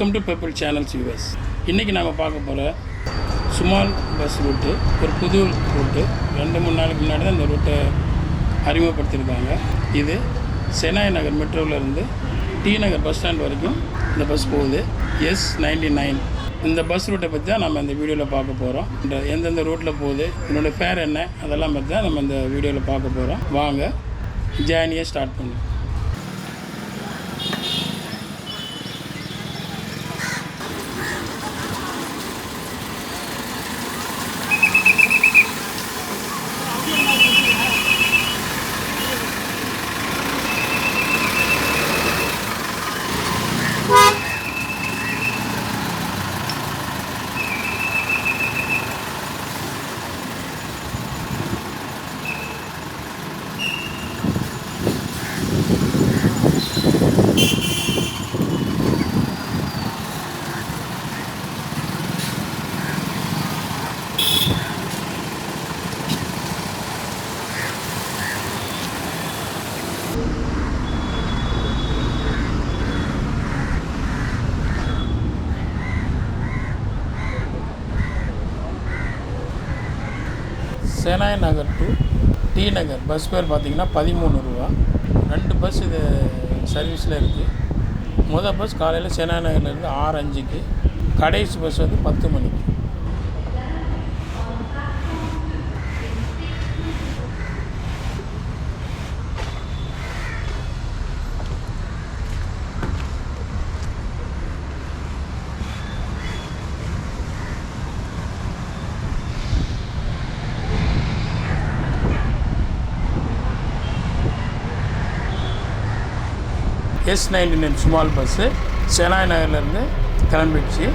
Welcome to people channels US இன்றைக்கி நம்ம பார்க்க போகிற சுமால் பஸ் ரூட்டு ஒரு புது ரூட்டு ரெண்டு மூணு நாளைக்கு முன்னாடி தான் இந்த ரூட்டை அறிமுகப்படுத்தியிருக்காங்க. இது செனாய் நகர் மெட்ரோவிலேருந்து டி நகர் பஸ் ஸ்டாண்ட் வரைக்கும் இந்த பஸ் போகுது. எஸ் நைன்டி நைன் இந்த பஸ் ரூட்டை பற்றி தான் நம்ம இந்த வீடியோவில் பார்க்க போகிறோம் இந்த எந்தெந்த ரூட்டில் போகுது என்னோடய ஃபேர் என்ன அதெல்லாம் பற்றி தான் நம்ம இந்த வீடியோவில் பார்க்க போகிறோம் வாங்க ஜேர்னியை ஸ்டார்ட் பண்ணுவோம் Shenoy Nagar to T Nagar. Bus பேர் பார்த்திங்கன்னா பதிமூணு ரூபா. ரெண்டு பஸ் இது சர்வீஸில் இருக்குது மொதல் பஸ் காலையில் சேனாய் நகர்லேருந்து ஆறு அஞ்சுக்கு. கடைசி பஸ் வந்து பத்து மணிக்கு. S ninety nine small bus Shenoy நகர்லேருந்து கிளம்பிடுச்சு.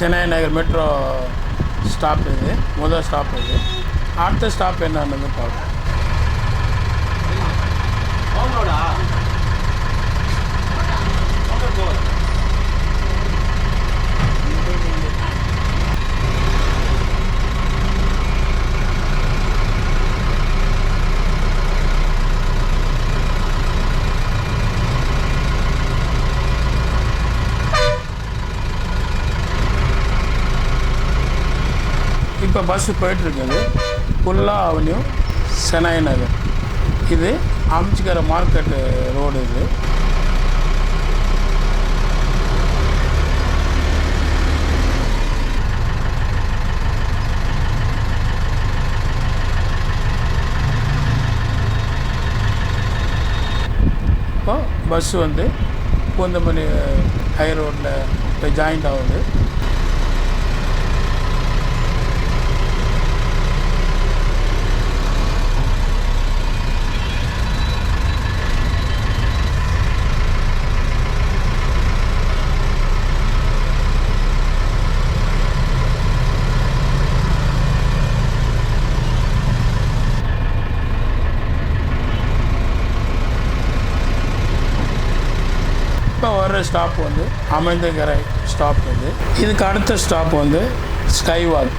சென்னை நகர் மெட்ரோ ஸ்டாப் இது முதல் ஸ்டாப் இது. அடுத்த ஸ்டாப் என்னன்னு பார்ப்போம். இப்போ பஸ்ஸு போயிட்டுருக்குது. புல்லா அவென்யூ செனாய் நகர். இது அம்ச்சிக்கர மார்க்கெட்டு ரோடு இது. இப்போ பஸ்ஸு வந்து பூந்தமல்லி ஹை ரோட்டில் போய் ஜாயிண்ட் ஆகுது இப்போ வர்ற ஸ்டாப் வந்து அமைந்தகரை ஸ்டாப் வந்து. இதுக்கு அடுத்த ஸ்டாப் வந்து ஸ்கைவாக்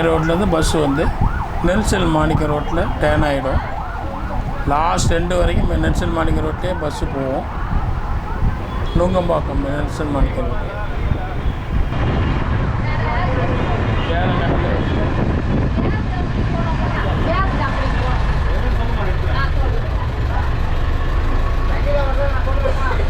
தாய் ரோட்லேருந்து பஸ்ஸு வந்து நெல்சல் மாணிக்க ரோட்டில் டேன் ஆகிடும் லாஸ்ட் ரெண்டு வரைக்கும் நெல்சல் மாணிக்க ரோட்லேயே பஸ்ஸு போவோம். நுங்கம்பாக்கம் நெல்சல் மாணிக்க ரோட்டில் Thank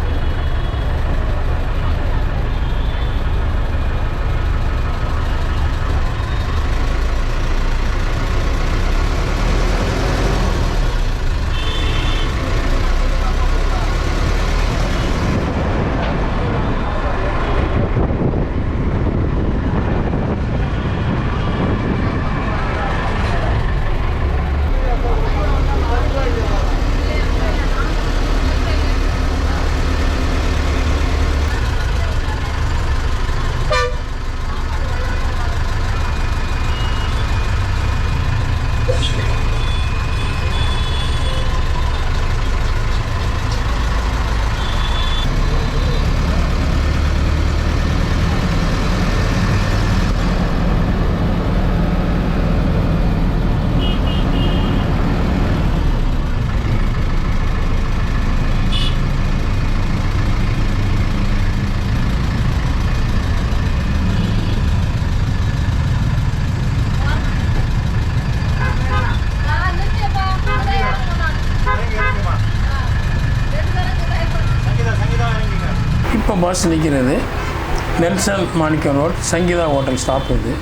பஸ் நிற்கிறது. Nelson Manickam road Sangeetha hotel stop இது.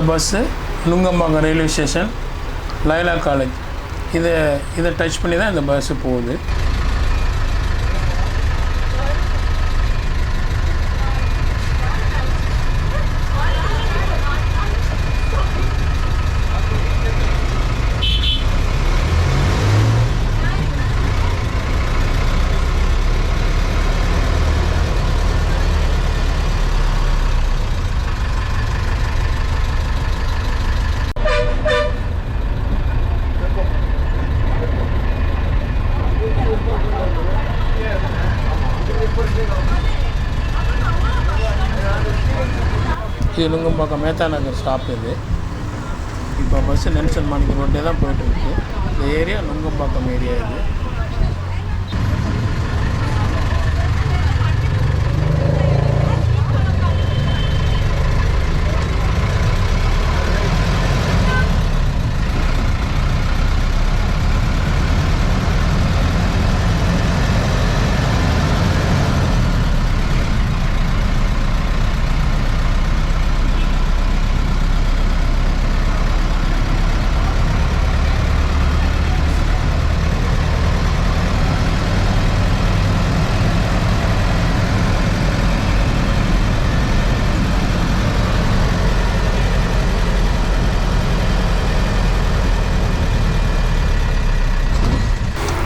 இந்த bus Nungambakkam railway station Loyola college இதை இதை டச் பண்ணி தான் இந்த பஸ்ஸு போகுது. இது நுங்கம்பாக்கம் மேத்தா நகர் ஸ்டாப் இது. இப்போ பஸ்ஸு நெல்சன் மாணிக்க ரோட்டே தான் போயிட்டுருக்கு இந்த ஏரியா நுங்கம்பாக்கம் ஏரியா இது.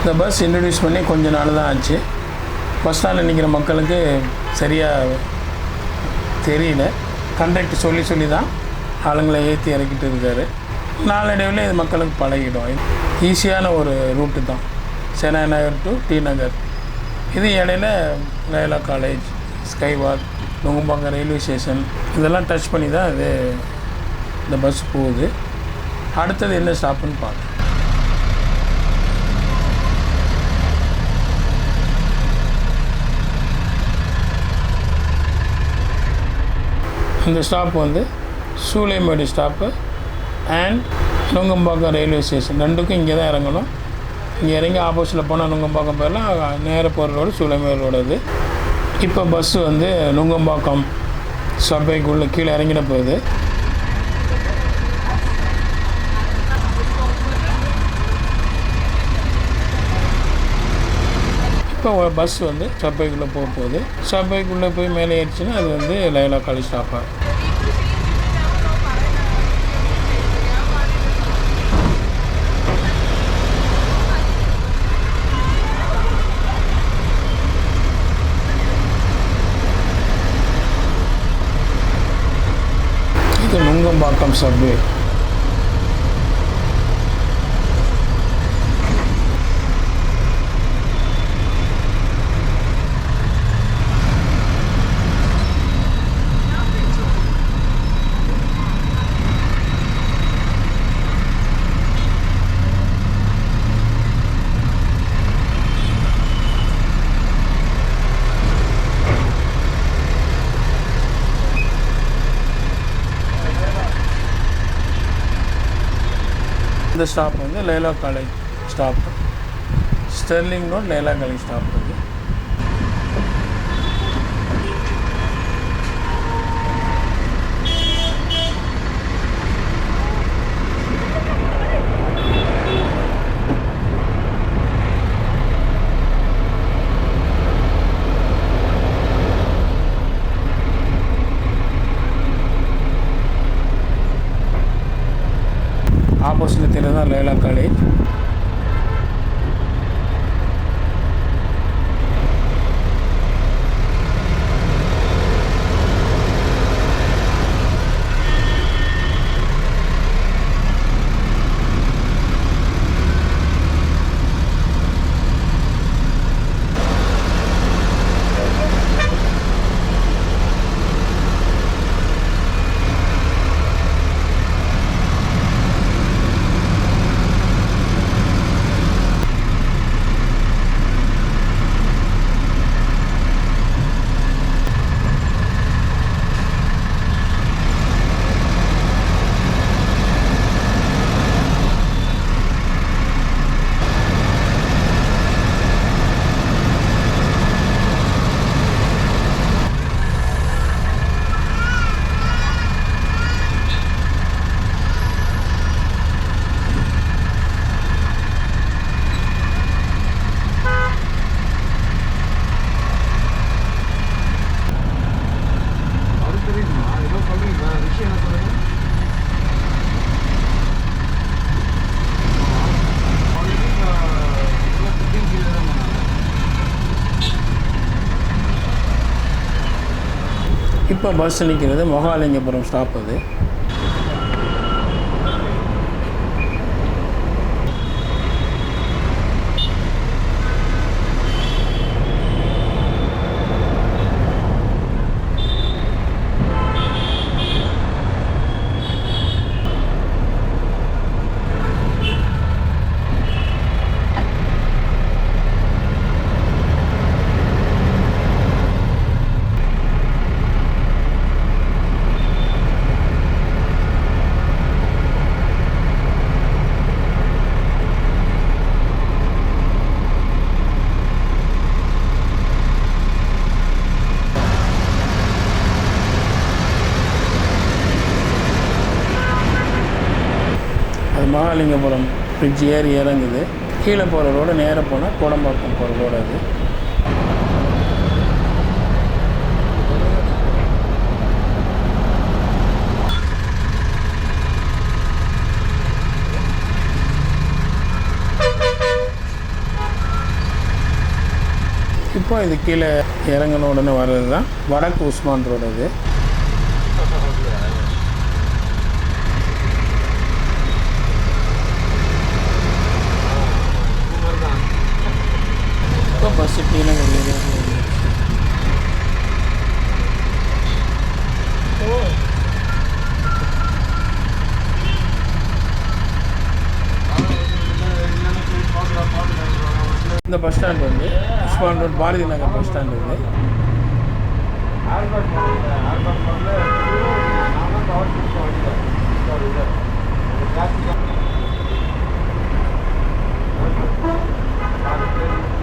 இந்த பஸ் இன்ட்ரடியூஸ் பண்ணி கொஞ்ச நாள் தான் ஆச்சு. பஸ் ஸ்டாண்டில் நிற்கிற மக்களுக்கு சரியாக தெரியல. கண்டக்ட் சொல்லி சொல்லி தான் ஆளுங்களை ஏற்றி இறக்கிட்டு இருக்காரு. நாளடைவில் இது மக்களுக்கு பழகிடும். ஈஸியான ஒரு ரூட்டு தான். Chennai Nagar to T Nagar. இது இடையில Loyola college skywalk Nungambakkam railway station இதெல்லாம் டச் பண்ணி தான் இது இந்த பஸ் போகுது. அடுத்தது என்ன ஸ்டாப்புன்னு பார்க்கலாம். இந்த ஸ்டாப் வந்து Choolaimedu stop and Nungambakkam railway station ரெண்டுக்கும் இங்கே தான் இறங்கணும். இங்கே இறங்கி ஆப்போசிட்டில் போனால் நுங்கம்பாக்கம் போயிடலாம். நேர போகிற ரோடு சூளைமேடு ரோடு அது. இப்போ பஸ்ஸு வந்து நுங்கம்பாக்கம் சபைக்குள்ளே கீழே இறங்கிட போகுது இப்போ பஸ் வந்து சபைக்குள்ளே போக போகுது சபைக்குள்ளே போய் மேலே ஏறிச்சுன்னா அது வந்து லைலா காலேஜ் ஸ்டாப்பாக இது நுங்கம்பாக்கம் சப்வே. இந்த ஸ்டாப் வந்து Loyola college stop sterling road Loyola college stop இது ஆப்போசிட்டில் தெரியுது தான் இப்போ பஸ் நிற்கிறது மொகாலிங்கபுரம் ஸ்டாப் அது. மகாலிங்கபுரம் பிரிட்ஜ் ஏறி இறங்குது. கீழே போகிற ரோடு நேராக போனால் கோடம்பாக்கம் போகிற ரோடு அது. இப்போ இது கீழே இறங்கின உடனே வர்றது தான் வடக்கு உஸ்மான் ரோடு அது. இப்போ பஸ்ஸு கீழே இந்த பஸ் ஸ்டாண்ட் வந்து Usman road Bharathi Nagar bus stand வந்து. இப்போ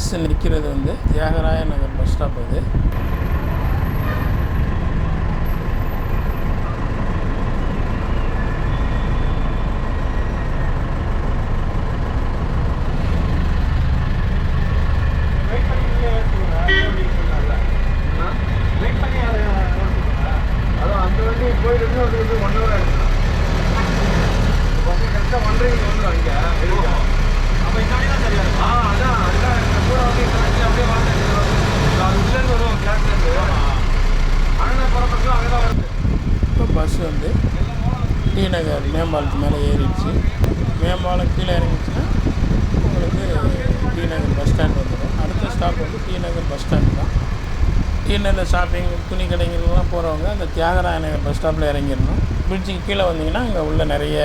பஸ் நிற்கிறது வந்து தியாகராய நகர் பஸ் ஸ்டாப் அது இப்போ பஸ் வந்து டி நகர் மேம்பாலத்து மேலே ஏறிடுச்சு மேம்பாலம் கீழே இறங்கிச்சுன்னா உங்களுக்கு டி நகர் பஸ் ஸ்டாண்ட் வந்துடும் அடுத்த ஸ்டாப் வந்து டி நகர் பஸ் ஸ்டாண்ட் தான். டி ஷாப்பிங் துணி கடைங்கள்லாம் போகிறவங்க அந்த தியாகராய நகர் பஸ் ஸ்டாப்பில் இறங்கிடணும். பிரிட்ஜுக்கு கீழே வந்தீங்கன்னா அங்கே உள்ள நிறைய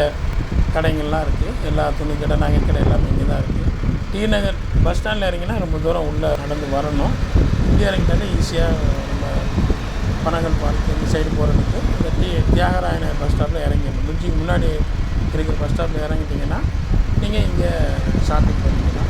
கடைங்கள்லாம் இருக்குது எல்லா துணி கடை நகை கடை எல்லாமே இங்கே தான் இருக்குது டி நகர் பஸ் ஸ்டாண்டில் இறங்கினா ரொம்ப தூரம் உள்ளே நடந்து வரணும். இங்கே இறங்கிட்டாலே ஈஸியாக நம்ம பனகல் பார்க் இந்த சைடு போகிறதுக்கு இந்த டி தியாகராய நகர் பஸ் ஸ்டாப்பில் இறங்கிடணும். பிரிட்ஜுக்கு முன்னாடி இருக்கிற பஸ் ஸ்டாப்பில் இறங்கிட்டீங்கன்னா நீங்கள் இங்கே ஷாப்பிங் பண்ணிக்கலாம்.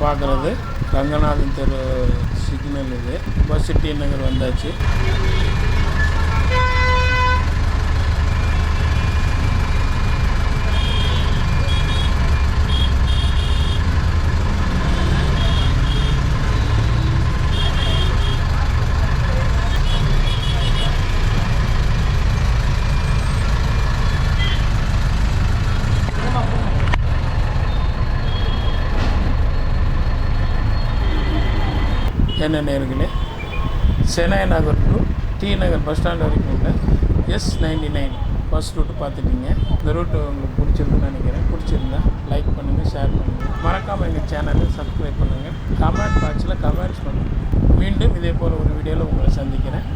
பார்க்குறது. ரங்கநாதன் தெரு சிக்னல் இது. பஸ் சிட்டி நகர் வந்தாச்சு. என்ன நேர்களே Shenoy Nagar to T Nagar bus stand வரைக்கும் உள்ள S ninety nine bus route பார்த்துட்டீங்க. இந்த ரூட்டு உங்களுக்கு பிடிச்சிருக்குன்னு நினைக்கிறேன். பிடிச்சிருந்தா லைக் பண்ணுங்கள் ஷேர் பண்ணுங்கள் மறக்காமல் எங்கள் சேனலை சப்ஸ்கிரைப் பண்ணுங்கள் கமெண்ட் பாக்ஸில் கமெண்ட்ஸ் பண்ணுங்கள் மீண்டும் இதே போல் ஒரு வீடியோவில் உங்களை சந்திக்கிறேன்.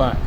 பாய்